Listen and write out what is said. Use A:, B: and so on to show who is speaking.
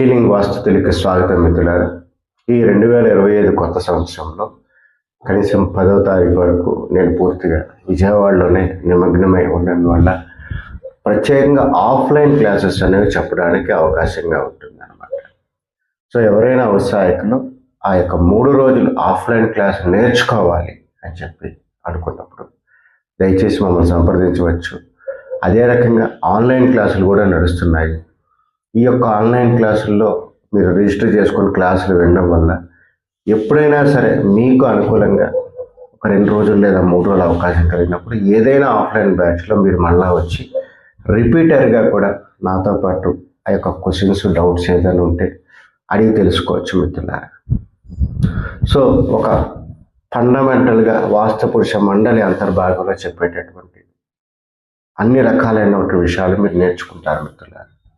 A: Healing వాస్తు తెలుగు స్వాగతం మిత్రులారు. ఈ రెండు వేల ఇరవై ఐదు కొత్త సంవత్సరంలో కనీసం పదో తారీఖు వరకు నేను పూర్తిగా విజయవాడలోనే నిమగ్నమై ఉండడం వల్ల ప్రత్యేకంగా ఆఫ్లైన్ క్లాసెస్ అనేవి చెప్పడానికి అవకాశంగా ఉంటుంది అనమాట సో ఎవరైనా ఉత్సాహకులు ఆ యొక్క మూడు రోజులు ఆఫ్లైన్ క్లాస్ నేర్చుకోవాలి అని చెప్పి అనుకున్నప్పుడు దయచేసి మమ్మల్ని సంప్రదించవచ్చు. అదే రకంగా ఆన్లైన్ క్లాసులు కూడా నడుస్తున్నాయి. ఈ యొక్క ఆన్లైన్ క్లాసుల్లో మీరు రిజిస్టర్ చేసుకుని క్లాసులు వినడం వల్ల ఎప్పుడైనా సరే మీకు అనుకూలంగా ఒక రెండు రోజులు లేదా మూడు రోజులు అవకాశం కలిగినప్పుడు ఏదైనా ఆఫ్లైన్ బ్యాచ్లో మీరు మళ్ళా వచ్చి రిపీటర్గా కూడా నాతో పాటు ఆ యొక్క క్వశ్చన్స్ డౌట్స్ ఏదైనా ఉంటే అడిగి తెలుసుకోవచ్చు మిత్రులారా. సో ఒక ఫండమెంటల్గా వాస్తపురుష మండలి అంతర్భాగంలో చెప్పేటటువంటి అన్ని రకాలైనటువంటి విషయాలు మీరు నేర్చుకుంటారు మిత్రులారా.